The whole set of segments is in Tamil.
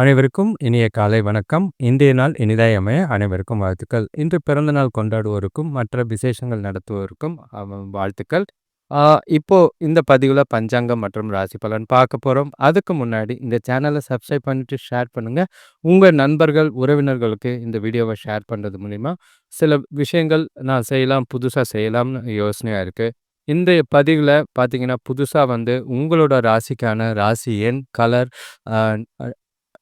அனைவருக்கும் இனிய காலை வணக்கம். இன்றைய நாள் இனிதாய் அமைய அனைவருக்கும் வாழ்த்துக்கள். இன்று பிறந்த நாள் கொண்டாடுவோருக்கும், மற்ற விசேஷங்கள் நடத்துவோருக்கும் வாழ்த்துக்கள். இப்போ இந்த பதிவில் பஞ்சாங்கம் மற்றும் ராசி பலன் பார்க்க போகிறோம் அதுக்கு முன்னாடி இந்த சேனலை சப்ஸ்கிரைப் பண்ணிட்டு ஷேர் பண்ணுங்க. உங்கள் நண்பர்கள், உறவினர்களுக்கு இந்த வீடியோவை ஷேர் பண்ணுறது மூலிமா சில விஷயங்கள் நான் செய்யலாம், புதுசாக செய்யலாம்னு யோசனையாக இருக்குது இந்த பதிவில் பார்த்தீங்கன்னா, புதுசாக வந்து உங்களோட ராசிக்கான ராசி எண், கலர்,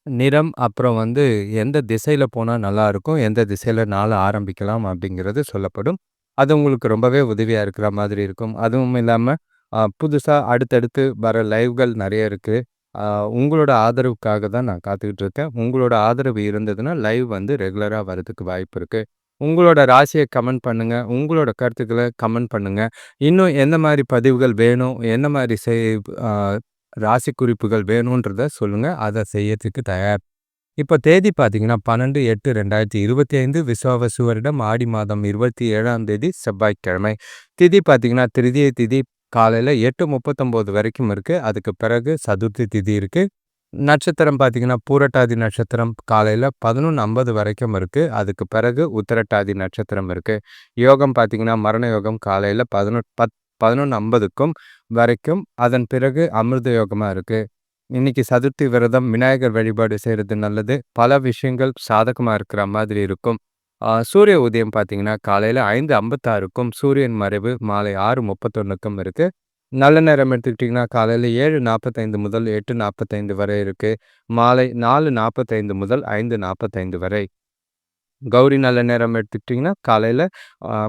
நிறம், அப்புறம் வந்து எந்த திசையில் போனால் நல்லாயிருக்கும் எந்த திசையில் நாளை ஆரம்பிக்கலாம் அப்படிங்கிறது சொல்லப்படும். அது உங்களுக்கு ரொம்பவே உதவியாக இருக்கிற மாதிரி இருக்கும். அதுவும் இல்லாமல் புதுசாக அடுத்தடுத்து வர லைவ்கள் நிறைய இருக்குது உங்களோட ஆதரவுக்காக தான் நான் காத்துக்கிட்டு இருக்கேன். உங்களோட ஆதரவு இருந்ததுன்னா, லைவ் வந்து ரெகுலராக வரதுக்கு வாய்ப்பு இருக்குது உங்களோட ராசியை கமெண்ட் பண்ணுங்கள் உங்களோட கருத்துக்களை கமெண்ட் பண்ணுங்கள் இன்னும் எந்த மாதிரி பதிவுகள் வேணும், என்ன மாதிரி செய் ராசி குறிப்புகள் வேணுன்றத சொல்லுங்கள் அதை செய்யறதுக்கு தயார். இப்போ தேதி பார்த்தீங்கன்னா, 12/8/2025 விசுவாவசு வருடம் ஆடி மாதம் 27ஆம் தேதி செவ்வாய்க்கிழமை. திதி பார்த்தீங்கன்னா, திருதிய திதி காலையில் எட்டு முப்பத்தொம்போது வரைக்கும் இருக்குது அதுக்கு பிறகு சதுர்த்தி திதி இருக்குது நட்சத்திரம் பார்த்தீங்கன்னா, பூரட்டாதி நட்சத்திரம் காலையில் பதினொன்று ஐம்பது வரைக்கும் இருக்குது அதுக்கு பிறகு உத்திரட்டாதி நட்சத்திரம் இருக்குது யோகம் பார்த்தீங்கன்னா, மரண யோகம் காலையில் பதினொன்று பத் 11:50க்கும் வரைக்கும். அதன் பிறகு அமிர்த யோகமாக இருக்கு. இன்னைக்கு சதுர்த்தி விரதம், விநாயகர் வழிபாடு செய்றது நல்லது. பல விஷயங்கள் சாதகமா இருக்கிற மாதிரி இருக்கும். சூரிய உதயம் பார்த்தீங்கன்னா, காலையில 5:56க்கும், சூரியன் மறைவு மாலை 6:31க்கும் இருக்கு. நல்ல நேரம் எடுத்துக்கிட்டீங்கன்னா, காலையில 7:45 முதல் 8:45 வரை இருக்கு. மாலை 4:45 முதல் 5:45 வரை. கௌரி நல்ல நேரம் எடுத்துக்கிட்டிங்கன்னா காலையில்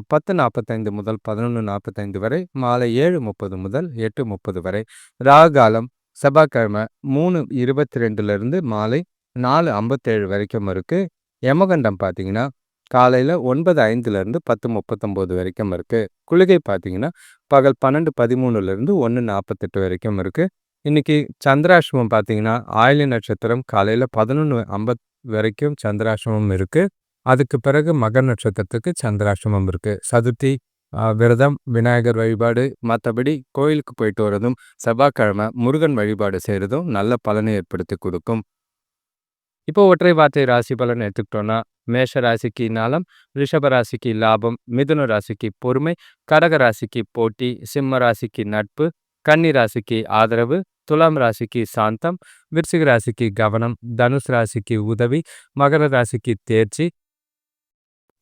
பத்து நாற்பத்தைந்து முதல் பதினொன்று நாற்பத்தைந்து வரை மாலை ஏழு முப்பது முதல் எட்டு முப்பது வரை. ராகாலம் செவ்வாய்க்கிழமை மூணு இருபத்தி ரெண்டுலேருந்து மாலை நாலு ஐம்பத்தேழு வரைக்கும் இருக்குது யமகண்டம் பார்த்தீங்கன்னா காலையில் ஒன்பது ஐந்துலேருந்து பத்து முப்பத்தொம்போது வரைக்கும் இருக்குது குளிகை பார்த்தீங்கன்னா பகல் பன்னெண்டு பதிமூணுலேருந்து ஒன்று நாற்பத்தெட்டு வரைக்கும் இருக்குது இன்றைக்கி சந்திராசிரமம் பார்த்தீங்கன்னா ஆயிலி நட்சத்திரம் காலையில் பதினொன்று ஐம்பத் வரைக்கும் சந்திராசிரமம் இருக்குது அதுக்கு பிறகு மக நட்சத்திரத்துக்கு சந்திராஷ்டமம் இருக்கு. சதுர்த்தி விரதம், விநாயகர் வழிபாடு, மற்றபடி கோயிலுக்கு போயிட்டு வரதும், செவ்வாய்க்கிழமை முருகன் வழிபாடு செய்கிறதும் நல்ல பலனை ஏற்படுத்தி கொடுக்கும் இப்போ ஒற்றை வார்த்தை ராசி பலன் எடுத்துக்கிட்டோம்னா, மேஷ ராசிக்கு நலம், ரிஷப ராசிக்கு லாபம், மிதுன ராசிக்கு பொறுமை, கடக ராசிக்கு போட்டி, சிம்ம ராசிக்கு நட்பு, கன்னி ராசிக்கு ஆதரவு, துலாம் ராசிக்கு சாந்தம், விருச்சிக ராசிக்கு கவனம், தனுசு ராசிக்கு உதவி, மகர ராசிக்கு தேர்ச்சி,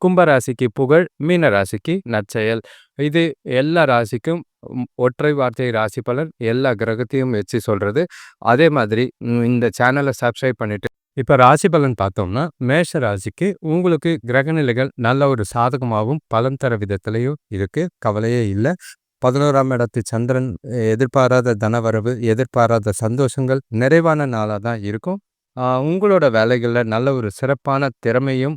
கும்பராசிக்கு புகழ், மீன ராசிக்கு நற்செயல். இது எல்லா ராசிக்கும் ஒற்றை வார்த்தை ராசி பலன். எல்லா கிரகத்தையும் வச்சு சொல்றது. அதே மாதிரி இந்த சேனலை சப்ஸ்கிரைப் பண்ணிட்டு இப்போ ராசி பலன் பார்த்தோம்னா, மேஷ ராசிக்கு உங்களுக்கு கிரகநிலைகள் நல்ல ஒரு சாதகமாகவும் பலன் தர விதத்திலயும் இருக்குது கவலையே இல்லை பதினோராம் இடத்து சந்திரன் எதிர்பாராத தனவரவு, எதிர்பாராத சந்தோஷங்கள், நிறைவான நாளாக தான் இருக்கும். உங்களோட வேலைகளில் நல்ல ஒரு சிறப்பான திறமையும்,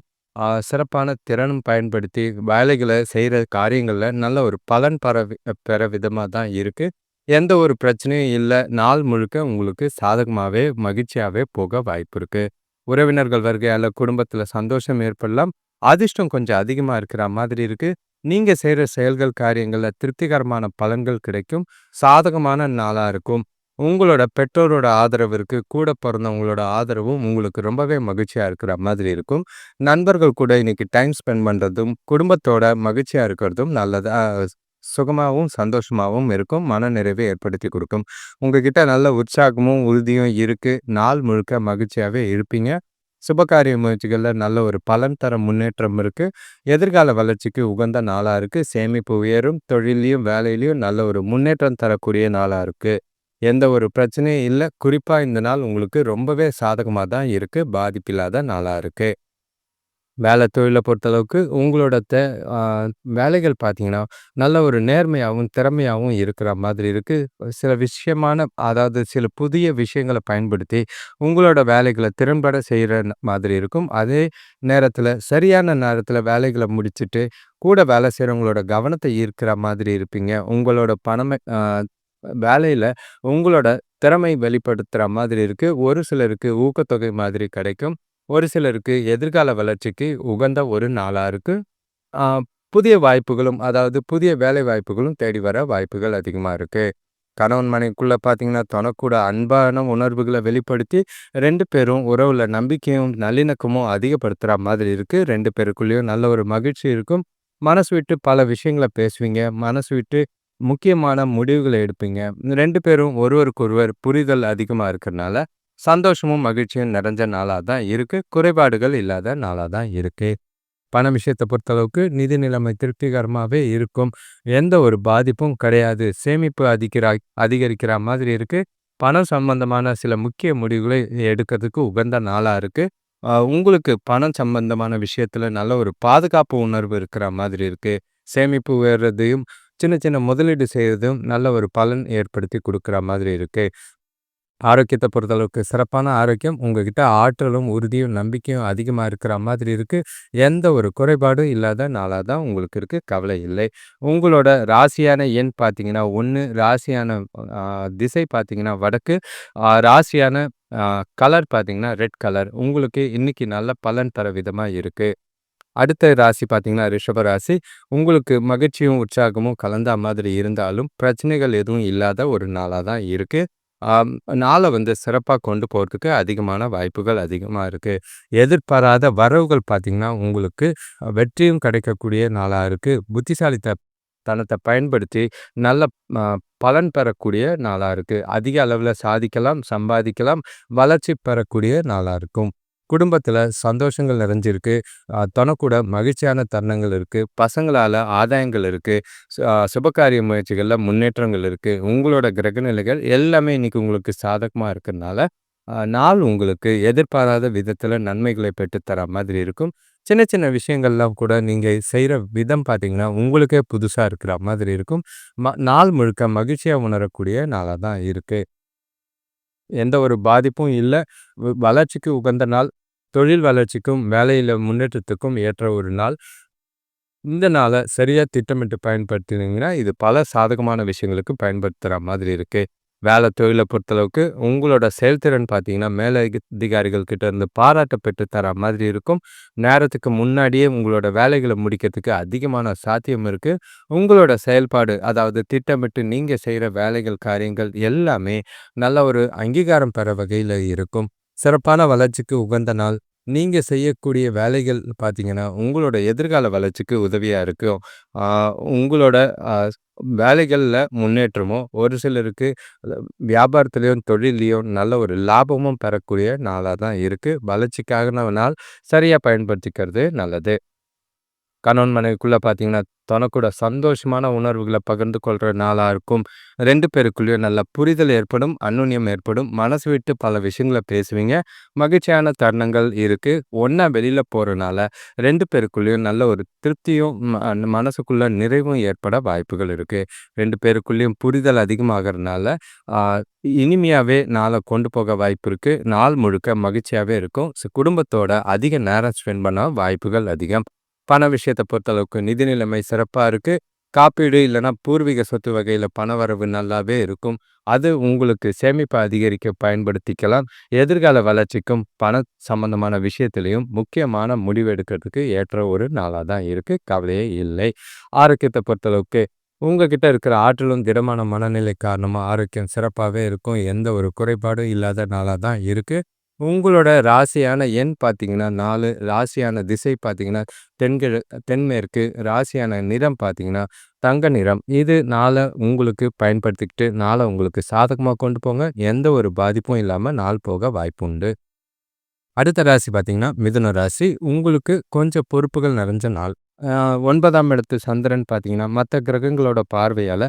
சிறப்பான திறனும் பயன்படுத்தி வேலைகளை செய்ற காரியங்கள்ல நல்ல ஒரு பலன் பெற பெற விதமா தான் இருக்கு. எந்த ஒரு பிரச்சனையும் இல்ல. நாள் முழுக்க உங்களுக்கு சாதகமாவே, மகிழ்ச்சியாவே போக வாய்ப்பு இருக்கு. உறவினர்கள் வருகையால குடும்பத்தில் சந்தோஷம் ஏற்படலாம். அதிர்ஷ்டம் கொஞ்சம் அதிகமா இருக்கிற மாதிரி இருக்கு. நீங்க செய்ற செயல்கள், காரியங்கள்ல திருப்திகரமான பலன்கள் கிடைக்கும். சாதகமான நாளா இருக்கும். உங்களோட பெற்றோரோட ஆதரவு கூட பிறந்தவங்களோட ஆதரவும் உங்களுக்கு ரொம்பவே மகிழ்ச்சியாக இருக்கிற மாதிரி இருக்கும். நண்பர்கள் கூட இன்னைக்கு டைம் ஸ்பெண்ட் பண்ணுறதும் குடும்பத்தோட மகிழ்ச்சியாக இருக்கிறதும் நல்லதாக சுகமாகவும் சந்தோஷமாகவும் இருக்கும். மனநிறைவை ஏற்படுத்தி கொடுக்கும் உங்ககிட்ட நல்ல உற்சாகமும், உறுதியும் இருக்குது நாள் முழுக்க மகிழ்ச்சியாகவே இருப்பீங்க. சுபகாரிய முயற்சிகளில் நல்ல ஒரு பலன் தர முன்னேற்றம் இருக்குது எதிர்கால வளர்ச்சிக்கு உகந்த நாளாக இருக்குது சேமிப்பு உயரும். தொழிலையும் வேலையிலையும் நல்ல ஒரு முன்னேற்றம் தரக்கூடிய நாளாக இருக்குது எந்த ஒரு பிரச்சனையும் இல்லை குறிப்பாக இந்த நாள் உங்களுக்கு ரொம்பவே சாதகமாக தான் இருக்குது பாதிப்பில்லாத நாளாக இருக்குது வேலை தொழிலை பொறுத்தளவுக்கு உங்களோட தே வேலைகள் பார்த்தீங்கன்னா, நல்ல ஒரு நேர்மையாகவும் திறமையாகவும் இருக்கிற மாதிரி இருக்குது சில விஷயமான அதாவது சில புதிய விஷயங்கள பயன்படுத்தி, உங்களோட வேலைகளை திறம்பட செய்கிற மாதிரி இருக்கும். அதே நேரத்தில் சரியான நேரத்தில் வேலைகளை முடிச்சுட்டு, கூட வேலை செய்கிறவங்களோட கவனத்தை ஈர்க்கிற மாதிரி இருப்பீங்க. உங்களோட பணமை வேலையில் உங்களோட திறமை வெளிப்படுத்துகிற மாதிரி இருக்குது ஒரு சிலருக்கு ஊக்கத்தொகை மாதிரி கிடைக்கும். ஒரு சிலருக்கு எதிர்கால வளர்ச்சிக்கு உகந்த ஒரு நாளாக இருக்குது புதிய வாய்ப்புகளும், அதாவது புதிய வேலை வாய்ப்புகளும் தேடி வர வாய்ப்புகள் அதிகமாக இருக்குது கணவன் மனைவிக்குள்ளே பார்த்தீங்கன்னா, தனக்கூட அன்பான உணர்வுகளை வெளிப்படுத்தி ரெண்டு பேரும் உறவுல நம்பிக்கையும், நல்லிணக்கமும் அதிகப்படுத்துகிற மாதிரி இருக்குது ரெண்டு பேருக்குள்ளேயும் நல்ல ஒரு மகிழ்ச்சி இருக்கும். மனசு விட்டு பல விஷயங்கள பேசுவீங்க. மனசு விட்டு முக்கியமான முடிவுகளை எடுப்பீங்க. ரெண்டு பேரும் ஒருவருக்கொருவர் புரிதல் அதிகமா இருக்கிறனால சந்தோஷமும், மகிழ்ச்சியும் நிறைஞ்ச நாளா தான் இருக்கு. குறைபாடுகள் இல்லாத நாளா தான் இருக்கு. பண விஷயத்த பொறுத்தளவுக்கு நிதி நிலைமை திருப்திகரமாவே இருக்கும். எந்த ஒரு பாதிப்பும் கிடையாது. சேமிப்பு அதிகிரா அதிகரிக்கிற மாதிரி இருக்கு. பணம் சம்பந்தமான சில முக்கிய முடிவுகளை எடுக்கிறதுக்கு உகந்த நாளா இருக்கு. உங்களுக்கு பணம் சம்பந்தமான விஷயத்துல நல்ல ஒரு பாதுகாப்பு உணர்வு இருக்கிற மாதிரி இருக்கு. சேமிப்பு உயர்றதையும், சின்ன சின்ன முதலீடு செய்கிறதும் நல்ல ஒரு பலன் ஏற்படுத்தி கொடுக்குற மாதிரி இருக்குது ஆரோக்கியத்தை பொறுத்தளவுக்கு சிறப்பான ஆரோக்கியம். உங்ககிட்ட ஆற்றலும், உறுதியும், நம்பிக்கையும் அதிகமாக இருக்கிற மாதிரி இருக்குது எந்த ஒரு குறைபாடும் இல்லாத நாளாக தான் உங்களுக்கு இருக்குது கவலை இல்லை. உங்களோட ராசியான எண் பார்த்தீங்கன்னா ஒன்று ராசியான திசை பார்த்தீங்கன்னா வடக்கு, ராசியான கலர் பார்த்தீங்கன்னா ரெட் கலர். உங்களுக்கு இன்னைக்கு நல்ல பலன் தர விதமாக இருக்குது அடுத்த ராசி பார்த்தீங்கன்னா ரிஷப ராசி. உங்களுக்கு மகிழ்ச்சியும், உற்சாகமும் கலந்த மாதிரி இருந்தாலும், பிரச்சனைகள் எதுவும் இல்லாத ஒரு நாளாக தான் இருக்கு. நாளை வந்து சிறப்பாக கொண்டு போகிறதுக்கு அதிகமான வாய்ப்புகள் அதிகமாக இருக்குது எதிர்பாராத வரவுகள் பார்த்திங்கன்னா உங்களுக்கு வெற்றியும் கிடைக்கக்கூடிய நாளாக இருக்குது புத்திசாலித்த தனத்தை பயன்படுத்தி நல்ல பலன் பெறக்கூடிய நாளாக இருக்குது அதிக அளவில் சாதிக்கலாம், சம்பாதிக்கலாம், வளர்ச்சி பெறக்கூடிய நாளாக இருக்கும். குடும்பத்தில் சந்தோஷங்கள் நிறைஞ்சிருக்கு. தனக்கூட மகிழ்ச்சியான தருணங்கள் இருக்குது பசங்களால் ஆதாயங்கள் இருக்குது சுபகாரிய முயற்சிகளில் முன்னேற்றங்கள் இருக்குது உங்களோட கிரகநிலைகள் எல்லாமே இன்றைக்கி உங்களுக்கு சாதகமாக இருக்கிறதுனால நாள் உங்களுக்கு எதிர்பாராத விதத்தில் நன்மைகளை பெற்றுத்தர மாதிரி இருக்கும். சின்ன சின்ன விஷயங்கள்லாம் கூட நீங்கள் செய்கிற விதம் பார்த்தீங்கன்னா, உங்களுக்கே புதுசாக இருக்கிற மாதிரி இருக்கும். ம நாள் முழுக்க மகிழ்ச்சியாக உணரக்கூடிய நாளாக தான் இருக்குது எந்த ஒரு பாதிப்பும் இல்லை வளர்ச்சிக்கு உகந்த நாள். தொழில் வளர்ச்சிக்கும், வேலையில முன்னேற்றத்துக்கும் ஏற்ற ஒரு நாள். இந்த நாள சரியா திட்டமிட்டு பயன்படுத்தினீங்கன்னா, இது பல சாதகமான விஷயங்களுக்கு பயன்படுத்துற மாதிரி இருக்கு. வேலை தொழிலை பொறுத்தளவுக்கு உங்களோட செயல்திறன் பார்த்தீங்கன்னா, மேலதிக அதிகாரிகள் கிட்ட இருந்து பாராட்ட பெற்று தர மாதிரி இருக்கும். நேரத்துக்கு முன்னாடியே உங்களோட வேலைகளை முடிக்கிறதுக்கு அதிகமான சாத்தியம் இருக்குது உங்களோட செயல்பாடு அதாவது திட்டமிட்டு நீங்கள் செய்கிற வேலைகள், காரியங்கள் எல்லாமே நல்ல ஒரு அங்கீகாரம் பெற வகையில் இருக்கும். சிறப்பான வளர்ச்சிக்கு உகந்த நாள். நீங்கள் செய்யக்கூடிய வேலைகள் பார்த்தீங்கன்னா, உங்களோட எதிர்கால வளர்ச்சிக்கு உதவியாக இருக்கும். உங்களோட வேலைகளில் முன்னேற்றமும், ஒரு சிலருக்கு வியாபாரத்துலேயும் தொழிலையும் நல்ல ஒரு லாபமும் பெறக்கூடிய நாளாக தான் இருக்குது வளர்ச்சிக்கான நாள். சரியாக பயன்படுத்திக்கிறது நல்லது. கணவன் மனைவிக்குள்ளே பார்த்தீங்கன்னா, தனக்கூட சந்தோஷமான உணர்வுகளை பகிர்ந்து கொள்கிற நாளாக இருக்கும். ரெண்டு பேருக்குள்ளேயும் நல்ல புரிதல் ஏற்படும், அந்யோன்யம் ஏற்படும். மனசு விட்டு பல விஷயங்கள பேசுவீங்க. மகிழ்ச்சியான தருணங்கள் இருக்குது ஒன்றா வெளியில் போகிறனால ரெண்டு பேருக்குள்ளேயும் நல்ல ஒரு திருப்தியும், ம மனசுக்குள்ள நிறைவும் ஏற்பட வாய்ப்புகள் இருக்குது ரெண்டு பேருக்குள்ளேயும் புரிதல் அதிகமாகிறதுனால இனிமையாகவே நாளை கொண்டு போக வாய்ப்பு இருக்குது நாள் முழுக்க மகிழ்ச்சியாகவே இருக்கும். குடும்பத்தோட அதிக நேரம் ஸ்பெண்ட் பண்ண வாய்ப்புகள் அதிகம். பண விஷயத்தை பொறுத்தளவுக்கு நிதி நிலைமை சிறப்பாக இருக்குது காப்பீடு இல்லைனா பூர்வீக சொத்து வகையில பணவரவு நல்லாவே இருக்கும். அது உங்களுக்கு சேமிப்பை அதிகரிக்க பயன்படுத்திக்கலாம். எதிர்கால வளர்ச்சிக்கும், பண சம்பந்தமான விஷயத்திலையும் முக்கியமான முடிவு எடுக்கிறதுக்கு ஏற்ற ஒரு நாளாக தான் இருக்குது கவலையே இல்லை. ஆரோக்கியத்தை பொறுத்தளவுக்கு உங்ககிட்ட இருக்கிற ஆற்றலும், திடமான மனநிலை காரணமாக ஆரோக்கியம் சிறப்பாகவே இருக்கும். எந்த ஒரு குறைபாடும் இல்லாத நாளாக தான் இருக்குது உங்களோட ராசியான எண் பார்த்தீங்கன்னா நாலு ராசியான திசை பார்த்தீங்கன்னா, தென்கிழ தென்மேற்கு. ராசியான நிறம் பார்த்தீங்கன்னா, தங்க நிறம். இது நாள உங்களுக்கு பயன்படுத்திக்கிட்டு, நாளை உங்களுக்கு சாதகமாக கொண்டு போங்க. எந்த ஒரு பாதிப்பும் இல்லாமல் நாள் போக வாய்ப்பு உண்டு. அடுத்த ராசி பார்த்தீங்கன்னா, மிதுன ராசி. உங்களுக்கு கொஞ்சம் பொறுப்புகள் நிறைஞ்ச நாள். ஒன்பதாம் இடத்து சந்திரன் பார்த்தீங்கன்னா, மற்ற கிரகங்களோட பார்வையால்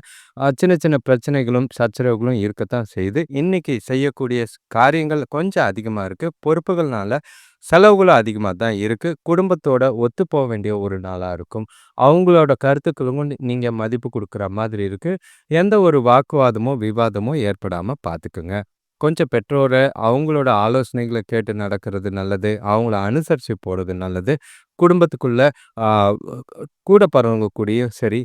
சின்ன சின்ன பிரச்சனைகளும், சச்சரவுகளும் இருக்கத்தான் செய்யுது. இன்னைக்கு செய்யக்கூடிய காரியங்கள் கொஞ்சம் அதிகமாக இருக்குது பொறுப்புகள்னால செலவுகளும் அதிகமாக தான் இருக்குது குடும்பத்தோட ஒத்து போக வேண்டிய ஒரு நாளாக இருக்கும். அவங்களோட கருத்துக்களுக்கும் நீங்கள் மதிப்பு கொடுக்குற மாதிரி இருக்குது எந்த ஒரு வாக்குவாதமோ, விவாதமோ ஏற்படாமல் பார்த்துக்குங்க கொஞ்சம் பெற்றோரை அவங்களோட ஆலோசனைகளை கேட்டு நடக்கிறது நல்லது. அவங்கள அனுசரித்து போகிறது நல்லது. குடும்பத்துக்குள்ள கூட பிறந்தவங்க கூடயும் சரி,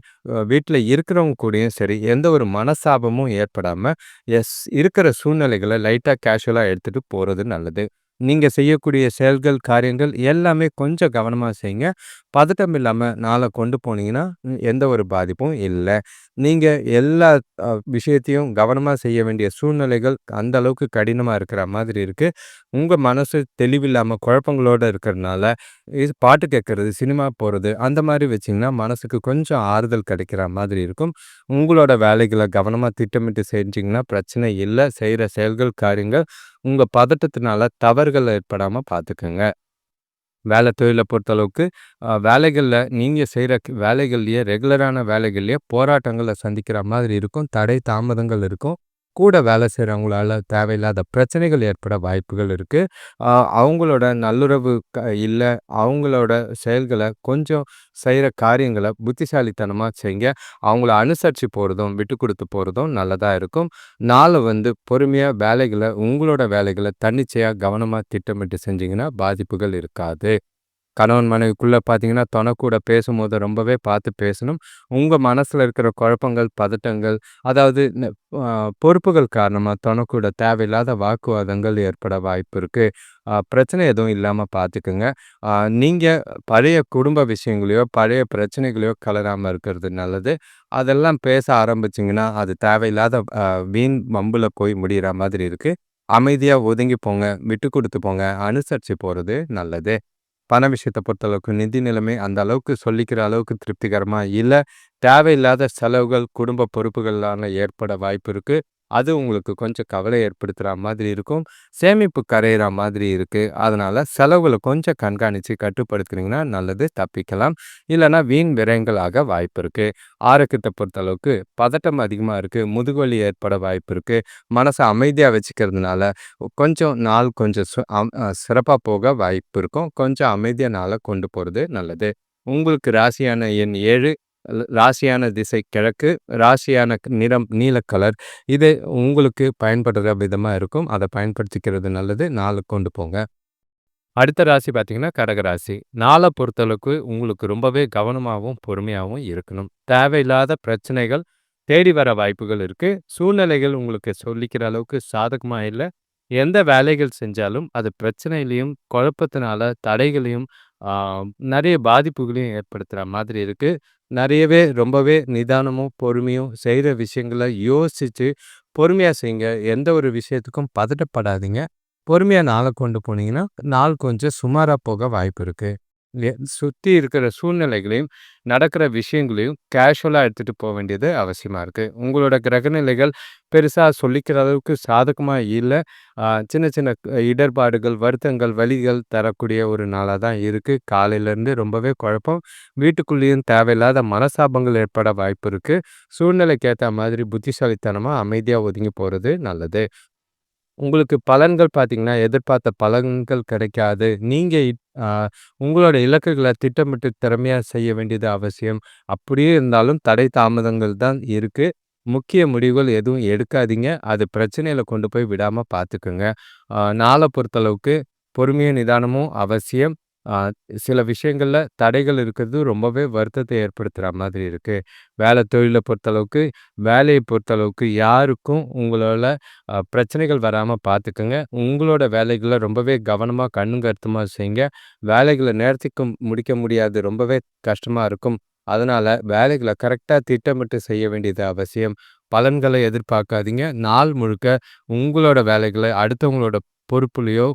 வீட்டில் இருக்கிறவங்க கூடயும் சரி, எந்த ஒரு மனசாபமும் ஏற்படாமல் எஸ் இருக்கிற சூழ்நிலைகளை லைட்டாக கேஷுவலாக எடுத்துகிட்டு போகிறது நல்லது. நீங்கள் செய்யக்கூடிய செயல்கள், காரியங்கள் எல்லாமே கொஞ்சம் கவனமாக செய்யுங்க. பதட்டம் இல்லாமல் நாளை கொண்டு போனீங்கன்னா எந்த ஒரு பாதிப்பும் இல்லை. நீங்கள் எல்லா விஷயத்தையும் கவனமாக செய்ய வேண்டிய சூழ்நிலைகள் அந்த அளவுக்கு கடினமாக இருக்கிற மாதிரி இருக்குது உங்கள் மனசு தெளிவில்லாமல் குழப்பங்களோடு இருக்கிறதுனால இது பாட்டு கேட்குறது சினிமா போகிறது அந்த மாதிரி வச்சிங்கன்னா மனசுக்கு கொஞ்சம் ஆறுதல் கிடைக்கிற மாதிரி இருக்கும். உங்களோட வேலைகளை கவனமாக திட்டமிட்டு செஞ்சிங்கன்னா பிரச்சனை இல்லை. செய்கிற செயல்கள் காரியங்கள் உங்கள் பதட்டத்தினால தவறுகள் ஏற்படாமல் பார்த்துக்குங்க. வேலை தொழிலை பொறுத்தளவுக்கு வேலைகளில் நீங்கள் செய்கிற வேலைகள்லேயே ரெகுலரான வேலைகள்லேயே போராட்டங்களை சந்திக்கிற மாதிரி இருக்கும் தடை தாமதங்கள் இருக்கும். கூட வேலை செய்கிறவங்களால தேவையில்லாத பிரச்சனைகள் ஏற்பட வாய்ப்புகள் இருக்குது அவங்களோட நல்லுறவு க இல்லை அவங்களோட செயல்களை கொஞ்சம் செய்கிற காரியங்களை புத்திசாலித்தனமாக செய்ய அவங்கள அனுசரித்து போகிறதும் விட்டு கொடுத்து போகிறதும் நல்லதாக இருக்கும். நாளை வந்து பொறுமையாக வேலைகளை உங்களோட வேலைகளை தன்னிச்சையாக கவனமாக திட்டமிட்டு செஞ்சிங்கன்னா பாதிப்புகள் இருக்காது. கணவன் மனைவிக்குள்ளே பார்த்தீங்கன்னா தொணக்கூட பேசும்போது ரொம்பவே பார்த்து பேசணும். உங்கள் மனசில் இருக்கிற குழப்பங்கள் பதட்டங்கள் அதாவது பொறுப்புகள் காரணமாக தொணக்கூட தேவையில்லாத வாக்குவாதங்கள் ஏற்பட வாய்ப்பு இருக்குது பிரச்சனை எதுவும் இல்லாமல் பார்த்துக்குங்க நீங்கள் பழைய குடும்ப விஷயங்களையோ பழைய பிரச்சனைகளையோ கலராமல் இருக்கிறது நல்லது. அதெல்லாம் பேச ஆரம்பிச்சிங்கன்னா அது தேவையில்லாத வீண் மம்பில் போய் முடிகிற மாதிரி இருக்குது அமைதியாக ஒதுங்கி போங்க விட்டு கொடுத்து போங்க அனுசரித்து போகிறது நல்லது. பண விஷயத்தை பொறுத்தளவுக்கு நிதி நிலைமை அந்த அளவுக்கு சொல்லிக்கிற அளவுக்கு திருப்திகரமாக இல்லை. தேவையில்லாத செலவுகள் குடும்ப பொறுப்புகளான ஏற்பட வாய்ப்பு இருக்குது அது உங்களுக்கு கொஞ்சம் கவலை ஏற்படுத்துகிற மாதிரி இருக்கும். சேமிப்பு கரையிற மாதிரி இருக்குது அதனால் செலவுகளை கொஞ்சம் கண்காணித்து கட்டுப்படுத்துனீங்கன்னா நல்லது தப்பிக்கலாம். இல்லைனா வீண் விரயங்களாக ஆக வாய்ப்பு இருக்குது ஆரோக்கியத்தை பொறுத்தளவுக்கு பதட்டம் அதிகமாக இருக்குது முதுகுவலி ஏற்பட வாய்ப்பு இருக்குது மனசை அமைதியாக வச்சுக்கிறதுனால கொஞ்சம் நாள் கொஞ்சம் சிறப்பாக போக வாய்ப்பு இருக்கும். கொஞ்சம் அமைதியாக நாளை கொண்டு போகிறது நல்லது. உங்களுக்கு ராசியான எண் ஏழு ராசியான திசை கிழக்கு ராசியான நிறம் நீல கலர். இது உங்களுக்கு பயன்படுற விதமாக இருக்கும். அதை பயன்படுத்திக்கிறது நல்லது. நாளை கொண்டு போங்க. அடுத்த ராசி பார்த்தீங்கன்னா கடகராசி. நாளை பொறுத்தளவுக்கு உங்களுக்கு ரொம்பவே கவனமாகவும் பொறுமையாகவும் இருக்கணும். தேவையில்லாத பிரச்சனைகள் தேடி வர வாய்ப்புகள் இருக்குது சூழ்நிலைகள் உங்களுக்கு சொல்லிக்கிற அளவுக்கு சாதகமாக இல்லை. எந்த வேலைகள் செஞ்சாலும் அது பிரச்சனையிலையும் குழப்பத்தினால தடைகளையும் நிறைய பாதிப்புகளையும் ஏற்படுத்துகிற மாதிரி இருக்குது நிறையவே ரொம்பவே நிதானமும் பொறுமையும் செய்கிற விஷயங்களை யோசித்து பொறுமையாக செய்யுங்க எந்த ஒரு விஷயத்துக்கும் பதட்டப்படாதீங்க. பொறுமையாக நாளை கொண்டு போனீங்கன்னா நாள் கொஞ்சம் சுமாராக போக வாய்ப்பு இருக்குது சுற்றி இருக்கிற சூழ்நிலைகளையும் நடக்கிற விஷயங்களையும் கேஷுவலாக எடுத்துகிட்டு போக வேண்டியது அவசியமாக இருக்குது உங்களோட கிரகநிலைகள் பெருசாக சொல்லிக்கிற அளவுக்கு சாதகமாக இல்லை. சின்ன சின்ன இடர்பாடுகள் வருத்தங்கள் வழிகள் தரக்கூடிய ஒரு நாளாக தான் இருக்குது காலையிலேருந்து ரொம்பவே குழப்பம். வீட்டுக்குள்ளேயும் தேவையில்லாத மனசாபங்கள் ஏற்பட வாய்ப்பு இருக்குது சூழ்நிலைக்கு ஏற்ற மாதிரி புத்திசாலித்தனமாக அமைதியாக ஒதுங்கி போகிறது நல்லது. உங்களுக்கு பலன்கள் பார்த்தீங்கன்னா, எதிர்பார்த்த பலன்கள் கிடைக்காது. நீங்கள் உங்களோட இலக்குகளை திட்டமிட்டு திறமையாக செய்ய வேண்டியது அவசியம். அப்படியே இருந்தாலும் தடை தாமதங்கள் தான் இருக்குது முக்கிய முடிவுகள் எதுவும் எடுக்காதீங்க. அது பிரச்சனையில் கொண்டு போய் விடாமல் பார்த்துக்குங்க. நாளை பொறுத்தளவுக்கு பொறுமையும், நிதானமும் அவசியம். சில விஷயங்களில் தடைகள் இருக்கிறது ரொம்பவே வருத்தத்தை ஏற்படுத்துகிற மாதிரி இருக்குது வேலை தொழிலை பொறுத்தளவுக்கு வேலையை பொறுத்தளவுக்கு யாருக்கும் உங்களால் பிரச்சனைகள் வராமல் பார்த்துக்குங்க உங்களோட வேலைகளை ரொம்பவே கவனமாக கண்ணும் கருத்துமாக செய்யுங்க. வேலைகளை நேரத்துக்கு முடிக்க முடியாது ரொம்பவே கஷ்டமாக இருக்கும். அதனால் வேலைகளை கரெக்டாக திட்டமிட்டு செய்ய வேண்டியது அவசியம். பலன்களை எதிர்பார்க்காதீங்க. நாள் முழுக்க உங்களோட வேலைகளை அடுத்தவங்களோட பொறுப்புலையோ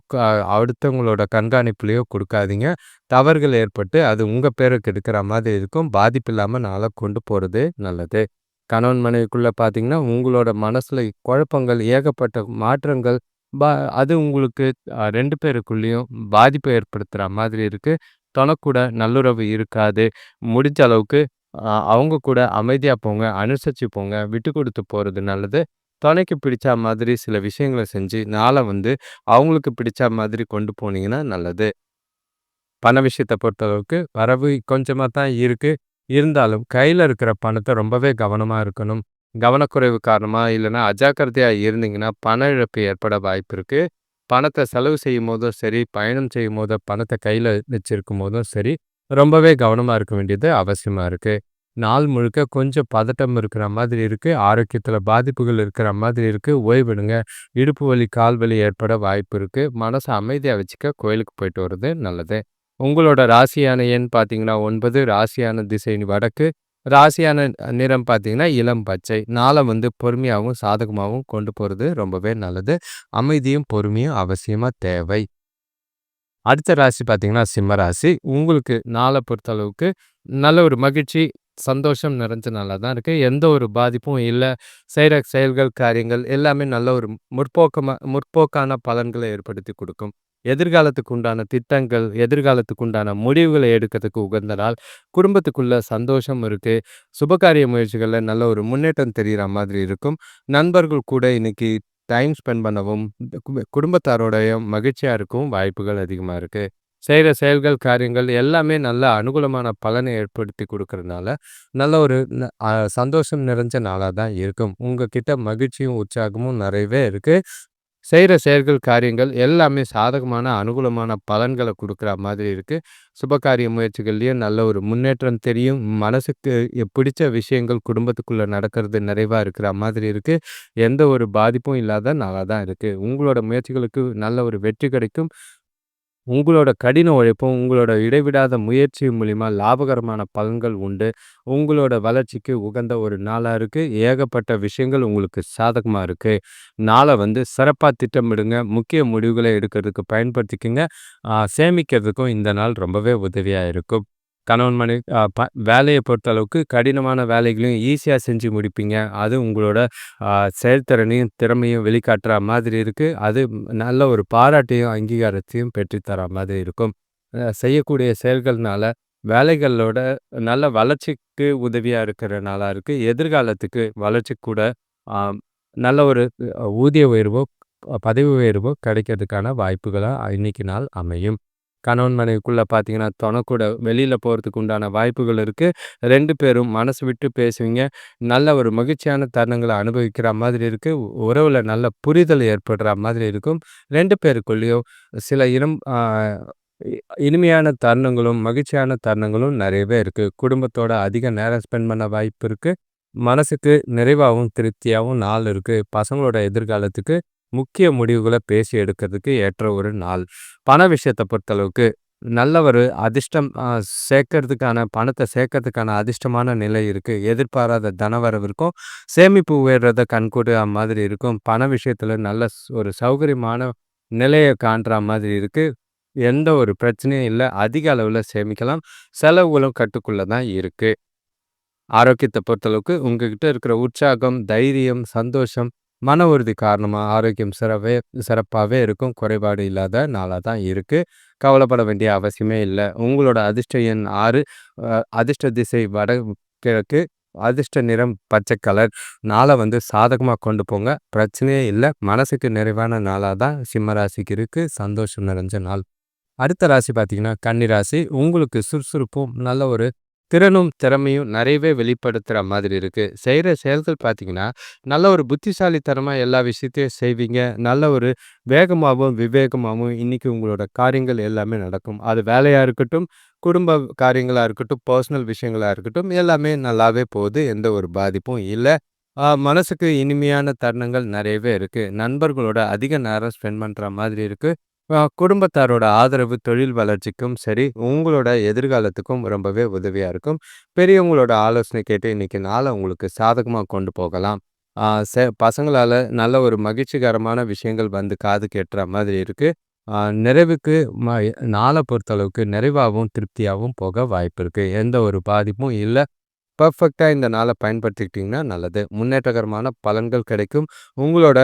அடுத்தவங்களோட கண்காணிப்புலையோ கொடுக்காதீங்க. தவறுகள் ஏற்பட்டு அது உங்கள் பேரை கெடுக்கிற மாதிரி இருக்கும். பாதிப்பு இல்லாமல் நாளை கொண்டு போகிறது நல்லது. கணவன் மனைவிக்குள்ளே பார்த்தீங்கன்னா உங்களோட மனசில் குழப்பங்கள் ஏகப்பட்ட மாற்றங்கள் பா அது உங்களுக்கு ரெண்டு பேருக்குள்ளேயும் பாதிப்பை ஏற்படுத்துகிற மாதிரி இருக்குது தொணக்கூட நல்லுறவு இருக்காது. முடிஞ்ச அளவுக்கு அவங்க கூட அமைதியாக போங்க அனுசரித்து போங்க விட்டு கொடுத்து போகிறது நல்லது. துணைக்கு பிடிச்ச மாதிரி சில விஷயங்கள செஞ்சு, நாளை வந்து அவங்களுக்கு பிடிச்ச மாதிரி கொண்டு போனீங்கன்னா நல்லது. பண விஷயத்த பொறுத்தளவுக்கு வரவு கொஞ்சமா தான் இருக்கு. இருந்தாலும் கையில இருக்கிற பணத்தை ரொம்பவே கவனமா இருக்கணும். கவனக்குறைவு காரணமா இல்லைன்னா அஜாக்கிரதையா இருந்தீங்கன்னா, பண இழப்பு ஏற்பட வாய்ப்பு இருக்குது பணத்தை செலவு செய்யும் போதும் சரி, பயணம் செய்யும் போதும் பணத்தை கையில வச்சிருக்கும் போதும் சரி, ரொம்பவே கவனமா இருக்க வேண்டியது அவசியமா இருக்கு. நாள் முழுக்க கொஞ்சம் பதட்டம் இருக்கிற மாதிரி இருக்குது ஆரோக்கியத்தில் பாதிப்புகள் இருக்கிற மாதிரி இருக்குது ஓய்வெடுங்க இடுப்பு வலி கால் வலி ஏற்பட வாய்ப்பு இருக்குது மனசை அமைதியாக வச்சுக்க கோயிலுக்கு போயிட்டு வர்றது நல்லது உங்களோட ராசியான எண் பார்த்தீங்கன்னா ஒன்பது ராசியான திசை வடக்கு. ராசியான நிறம் பார்த்தீங்கன்னா, இளம் பச்சை. நாளை வந்து பொறுமையாகவும் சாதகமாகவும் கொண்டு போகிறது ரொம்பவே நல்லது. அமைதியும், பொறுமையும் அவசியமா தேவை. அடுத்த ராசி பார்த்தீங்கன்னா, சிம்ம ராசி. உங்களுக்கு நாளை பொறுத்தளவுக்கு நல்ல ஒரு மகிழ்ச்சி, சந்தோஷம் நிறைஞ்ச நாளாக தான் இருக்கு. எந்த ஒரு பாதிப்பும் இல்லை செய்கிற செயல்கள், காரியங்கள் எல்லாமே நல்ல ஒரு முற்போக்கமா முற்போக்கான பலன்களை ஏற்படுத்தி கொடுக்கும் எதிர்காலத்துக்கு உண்டான திட்டங்கள், எதிர்காலத்துக்கு உண்டான முடிவுகளை எடுக்கிறதுக்கு உகந்த நாள். குடும்பத்துக்குள்ள சந்தோஷம் இருக்கு. சுபகாரிய முயற்சிகளில் நல்ல ஒரு முன்னேற்றம் தெரிகிற மாதிரி இருக்கும். நண்பர்கள் கூட இன்னைக்கு டைம் ஸ்பெண்ட் பண்ணவும், குடும்பத்தாரோடையும் மகிழ்ச்சியா இருக்கவும் வாய்ப்புகள் அதிகமா இருக்கு. செய்கிற செயல்கள், காரியங்கள் எல்லாமே நல்ல அனுகூலமான பலனை ஏற்படுத்தி கொடுக்கறதுனால நல்ல ஒரு சந்தோஷம் நிறைஞ்ச நாளாக தான் இருக்கும். உங்ககிட்ட மகிழ்ச்சியும், உற்சாகமும் நிறையவே இருக்குது செய்கிற செயல்கள், காரியங்கள் எல்லாமே சாதகமான, அனுகூலமான பலன்களை கொடுக்குற மாதிரி இருக்குது சுபகாரிய முயற்சிகள்லேயும் நல்ல ஒரு முன்னேற்றம் தெரியும். மனசுக்கு பிடிச்ச விஷயங்கள் குடும்பத்துக்குள்ளே நடக்கிறது நிறைவாக இருக்கிற மாதிரி இருக்குது எந்த ஒரு பாதிப்பும் இல்லாத நாளாக தான் இருக்குது உங்களோட முயற்சிகளுக்கு நல்ல ஒரு வெற்றி கிடைக்கும். உங்களோட கடின உழைப்பும், உங்களோட இடைவிடாத முயற்சி மூலிமா லாபகரமான பலன்கள் உண்டு. உங்களோட வளர்ச்சிக்கு உகந்த ஒரு நாளாக இருக்குது ஏகப்பட்ட விஷயங்கள் உங்களுக்கு சாதகமாக இருக்குது நாளை வந்து சிறப்பாக திட்டமிடுங்க. முக்கிய முடிவுகளை எடுக்கிறதுக்கு பயன்படுத்திக்கங்க. சேமிக்கிறதுக்கும் இந்த நாள் ரொம்பவே உதவியாக இருக்கும். கணவன் மனை அ ப வேலைய பொறுத்தளவுக்கு கடினமான வேலைகளையும் ஈஸியாக செஞ்சு முடிப்பீங்க. அது உங்களோட செயல்திறனையும், திறமையும் வெளிக்காட்டுற மாதிரி இருக்குது அது நல்ல ஒரு பாராட்டையும், அங்கீகாரத்தையும் பெற்றுத்தர மாதிரி இருக்கும். செய்யக்கூடிய செயல்கள்னால வேலைகளோட நல்ல வளர்ச்சிக்கு உதவியாக இருக்கிற நாளாக இருக்குது எதிர்காலத்துக்கு வளர்ச்சி கூட நல்ல ஒரு ஊதிய உயர்வோ, பதவி உயர்வோ கிடைக்கிறதுக்கான வாய்ப்புகளாக இன்னைக்கு நாள் அமையும். கணவன் மனைவிக்குள்ளே பார்த்தீங்கன்னா, தொணக்கூட வெளியில் போகிறதுக்கு உண்டான வாய்ப்புகள் இருக்குது ரெண்டு பேரும் மனசு விட்டு பேசுவீங்க. நல்ல ஒரு மகிழ்ச்சியான தருணங்களை அனுபவிக்கிற மாதிரி இருக்குது உறவில் நல்ல புரிதல் ஏற்படுற மாதிரி இருக்கும். ரெண்டு பேருக்குள்ளேயும் சில இனம் இனிமையான தருணங்களும், மகிழ்ச்சியான தருணங்களும் நிறையவே இருக்குது குடும்பத்தோட அதிக நேரம் ஸ்பெண்ட் பண்ண வாய்ப்பு இருக்குது மனசுக்கு நிறைவாகவும் திருப்தியாகவும் நாள் இருக்குது பசங்களோட எதிர்காலத்துக்கு முக்கிய முடிவுகளை பேசி எடுக்கிறதுக்கு ஏற்ற ஒரு நாள். பண விஷயத்தை பொறுத்தளவுக்கு நல்ல ஒரு அதிர்ஷ்டம் சேர்க்கறதுக்கான பணத்தை சேர்க்கறதுக்கான அதிர்ஷ்டமான நிலை இருக்குது எதிர்பாராத தனவரவு இருக்கும். சேமிப்பு உயர்றத கண்கூடு மாதிரி இருக்கும். பண விஷயத்தில் நல்ல ஒரு சௌகரியமான நிலையை காண்ற மாதிரி இருக்குது எந்த ஒரு பிரச்சனையும் இல்லை அதிக அளவில் சேமிக்கலாம். செலவுகளும் கட்டுக்குள்ளே தான் இருக்குது ஆரோக்கியத்தை பொறுத்தளவுக்கு உங்ககிட்ட இருக்கிற உற்சாகம், தைரியம், சந்தோஷம், மன உறுதி காரணமாக ஆரோக்கியம் சிறவே சிறப்பாகவே இருக்கும். குறைபாடு இல்லாத நாளாக தான் இருக்குது கவலைப்பட வேண்டிய அவசியமே இல்லை உங்களோட அதிர்ஷ்ட எண் ஆறு அதிர்ஷ்ட திசை வடகிழக்கு. அதிர்ஷ்ட நிறம் பச்சை கலர். நாளை வந்து சாதகமாக கொண்டு போங்க. பிரச்சனையே இல்லை மனசுக்கு நிறைவான நாளாக தான் சிம்ம ராசிக்கு இருக்குது சந்தோஷம் நிறைஞ்ச நாள். அடுத்த ராசி பார்த்தீங்கன்னா, கன்னி ராசி. உங்களுக்கு சுறுசுறுப்பும், நல்ல ஒரு திறனும், திறமையும் நிறையவே வெளிப்படுத்துகிற மாதிரி இருக்குது செய்கிற செயல்கள் பார்த்தீங்கன்னா, நல்ல ஒரு புத்திசாலித்தனமாக எல்லா விஷயத்தையும் செய்வீங்க. நல்ல ஒரு வேகமாகவும் விவேகமாகவும் இன்றைக்கி உங்களோட காரியங்கள் எல்லாமே நடக்கும். அது வேலையாக இருக்கட்டும், குடும்ப காரியங்களாக இருக்கட்டும், பர்சனல் விஷயங்களாக இருக்கட்டும், எல்லாமே நல்லாவே போகுது. எந்த ஒரு பாதிப்பும் இல்லை மனசுக்கு இனிமையான தருணங்கள் நிறையவே இருக்குது நண்பர்களோட அதிக நேரம் ஸ்பெண்ட் பண்ணுற மாதிரி இருக்குது குடும்பத்தாரோட ஆதரவு தொழில் வளர்ச்சிக்கும் சரி, உங்களோட எதிர்காலத்துக்கும் ரொம்பவே உதவியா இருக்கும். பெரியவங்களோட ஆலோசனை கேட்டு இன்னைக்கு நாளை உங்களுக்கு சாதகமா கொண்டு போகலாம். ச செ பசங்களால நல்ல ஒரு மகிழ்ச்சிகரமான விஷயங்கள் வந்து காது கேட்டுற மாதிரி இருக்கு. நிறைவுக்கு ம நாளை பொறுத்தளவுக்கு நிறைவாகவும் திருப்தியாகவும் போக வாய்ப்பு இருக்குது எந்த ஒரு பாதிப்பும் இல்லை பர்ஃபெக்டாக இந்த நாளை பயன்படுத்திக்கிட்டிங்கன்னா நல்லது. முன்னேற்றகரமான பலன்கள் கிடைக்கும். உங்களோட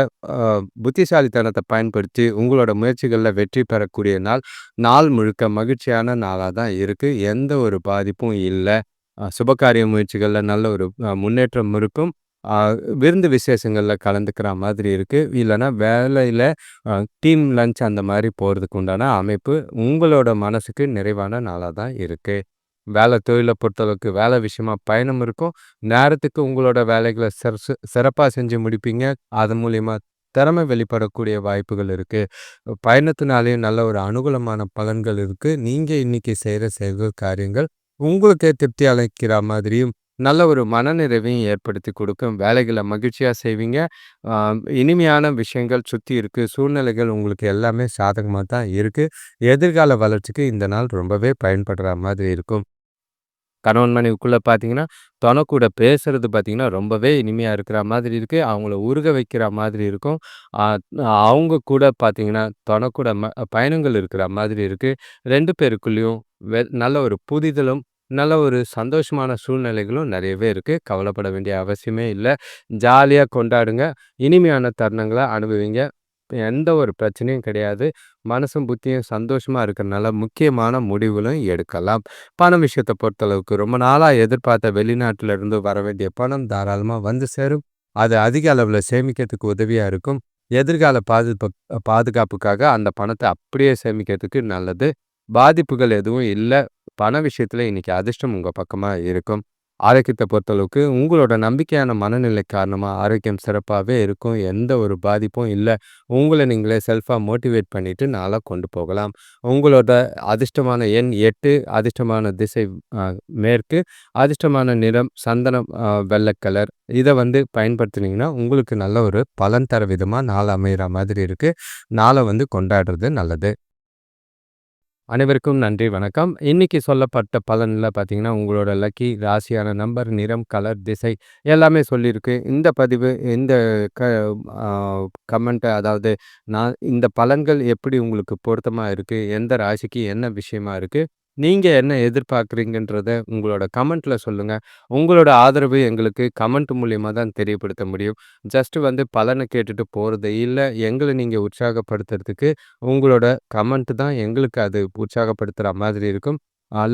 புத்திசாலித்தனத்தை பயன்படுத்தி உங்களோட முயற்சிகளில் வெற்றி பெறக்கூடிய நாள். நாள் முழுக்க மகிழ்ச்சியான நாளாக தான் இருக்குது எந்த ஒரு பாதிப்பும் இல்லை சுபகாரிய முயற்சிகளில் நல்ல ஒரு முன்னேற்றம் இருக்கும். விருந்து விசேஷங்களில் கலந்துக்கிற மாதிரி இருக்குது இல்லைன்னா வேலையில் டீம் லஞ்ச் அந்த மாதிரி போகிறதுக்கு உண்டான அமைப்பு உங்களோட மனசுக்கு நிறைவான நாளாக தான் இருக்குது வேலை தொழிலை பொறுத்தளவுக்கு வேலை விஷயமா பயணம் இருக்கும். நேரத்துக்கு உங்களோட வேலைகளை சிறசு சிறப்பாக செஞ்சு முடிப்பீங்க. அது மூலயமா திறமை வெளிப்படக்கூடிய வாய்ப்புகள் இருக்குது பயணத்தினாலேயும் நல்ல ஒரு அனுகூலமான பலன்கள் இருக்குது நீங்கள் இன்றைக்கி செய்கிற செயல்கள், காரியங்கள் உங்களுக்கே திருப்தி அழைக்கிற மாதிரியும், நல்ல ஒரு மனநிறைவையும் ஏற்படுத்தி கொடுக்கும். வேலைகளை மகிழ்ச்சியாக செய்வீங்க. இனிமையான விஷயங்கள் சுற்றி இருக்குது சூழ்நிலைகள் உங்களுக்கு எல்லாமே சாதகமாக தான் இருக்குது எதிர்கால வளர்ச்சிக்கு இந்த நாள் ரொம்பவே பயன்படுற மாதிரி இருக்கும். கணவன் மனைவிக்குள்ளே பார்த்தீங்கன்னா தனக்கூட பேசுறது பார்த்தீங்கன்னா ரொம்பவே இனிமையாக இருக்கிற மாதிரி இருக்குது அவங்கள உருக வைக்கிற மாதிரி இருக்கும். அவங்க கூட பார்த்தீங்கன்னா தனக்கூட ம பயணங்கள் இருக்கிற மாதிரி இருக்குது ரெண்டு பேருக்குள்ளேயும் வெ நல்ல ஒரு புதிதலும் நல்ல ஒரு சந்தோஷமான சூழ்நிலைகளும் நிறையவே இருக்குது கவலைப்பட வேண்டிய அவசியமே இல்லை. ஜாலியாக கொண்டாடுங்க. இனிமையான தருணங்களை அனுபவிங்க. எந்த ஒரு பிரச்சனையும் கிடையாது. மனசும் புத்தியும் சந்தோஷமாக இருக்கிறனால முக்கியமான முடிவுகளும் எடுக்கலாம். பணம் விஷயத்தை பொறுத்தளவுக்கு ரொம்ப நாளாக எதிர்பார்த்த வெளிநாட்டில் இருந்து வர வேண்டிய பணம் தாராளமாக வந்து சேரும். அது அதிக அளவில் சேமிக்கிறதுக்கு உதவியாக இருக்கும். எதிர்கால பாதுகா பாதுகாப்புக்காக அந்த பணத்தை அப்படியே சேமிக்கிறதுக்கு நல்லது. பாதிப்புகள் எதுவும் இல்லை. பண விஷயத்தில் இன்றைக்கி அதிர்ஷ்டம் உங்கள் பக்கமாக இருக்கும். ஆரோக்கியத்தை பொறுத்தளவுக்கு உங்களோட நம்பிக்கையான மனநிலை காரணமாக ஆரோக்கியம் சிறப்பாகவே இருக்கும். எந்த ஒரு பாதிப்பும் இல்லை. உங்களை நீங்களே செல்ஃபாக மோட்டிவேட் பண்ணிவிட்டு நாளாக கொண்டு போகலாம். உங்களோட அதிர்ஷ்டமான எண் எட்டு அதிர்ஷ்டமான திசை மேற்கு அதிர்ஷ்டமான நிறம் சந்தனம் வெள்ளை கலர் இதை வந்து பயன்படுத்தினீங்கன்னா உங்களுக்கு நல்ல ஒரு பலன் தர விதமாக நாள் அமைகிற மாதிரி இருக்குது நாளை வந்து கொண்டாடுறது நல்லது. அனைவருக்கும் நன்றி வணக்கம். இன்னைக்கு சொல்லப்பட்ட பலனில் பார்த்தீங்கன்னா உங்களோட லக்கி ராசியான நம்பர் நிறம் கலர் திசை எல்லாமே சொல்லியிருக்கு இந்த பதிவு இந்த க கமெண்ட்டை அதாவது நான் இந்த பலன்கள் எப்படி உங்களுக்கு பொருத்தமாக இருக்குது எந்த ராசிக்கு என்ன விஷயமா இருக்குது நீங்கள் என்ன எதிர்பார்க்குறீங்கன்றத உங்களோட கமெண்ட்டில் சொல்லுங்கள் உங்களோட ஆதரவு எங்களுக்கு கமெண்ட் மூலியமாக தான் தெரியப்படுத்த முடியும். ஜஸ்ட்டு வந்து பலனை கேட்டுட்டு போகிறது இல்லை எங்களை நீங்கள் உற்சாகப்படுத்துறதுக்கு உங்களோட கமெண்ட் தான் எங்களுக்கு அது உற்சாகப்படுத்துகிற மாதிரி இருக்கும்.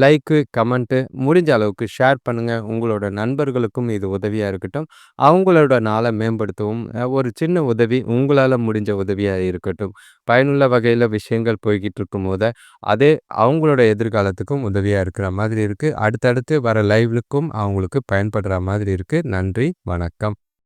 லைக்கு கமெண்ட்டு முடிஞ்ச அளவுக்கு ஷேர் பண்ணுங்கள் உங்களோட நண்பர்களுக்கும் இது உதவியாக இருக்கட்டும். அவங்களோட நாளை மேம்படுத்தவும் ஒரு சின்ன உதவி உங்களால் முடிஞ்ச உதவியாக இருக்கட்டும். பயனுள்ள வகையில் விஷயங்கள் போய்கிட்டு இருக்கும் போது அதே அவங்களோட எதிர்காலத்துக்கும் உதவியாக இருக்கிற மாதிரி இருக்குது அடுத்தடுத்து வர லைவ்லுக்கும் அவங்களுக்கு பயன்படுற மாதிரி இருக்குது நன்றி வணக்கம்.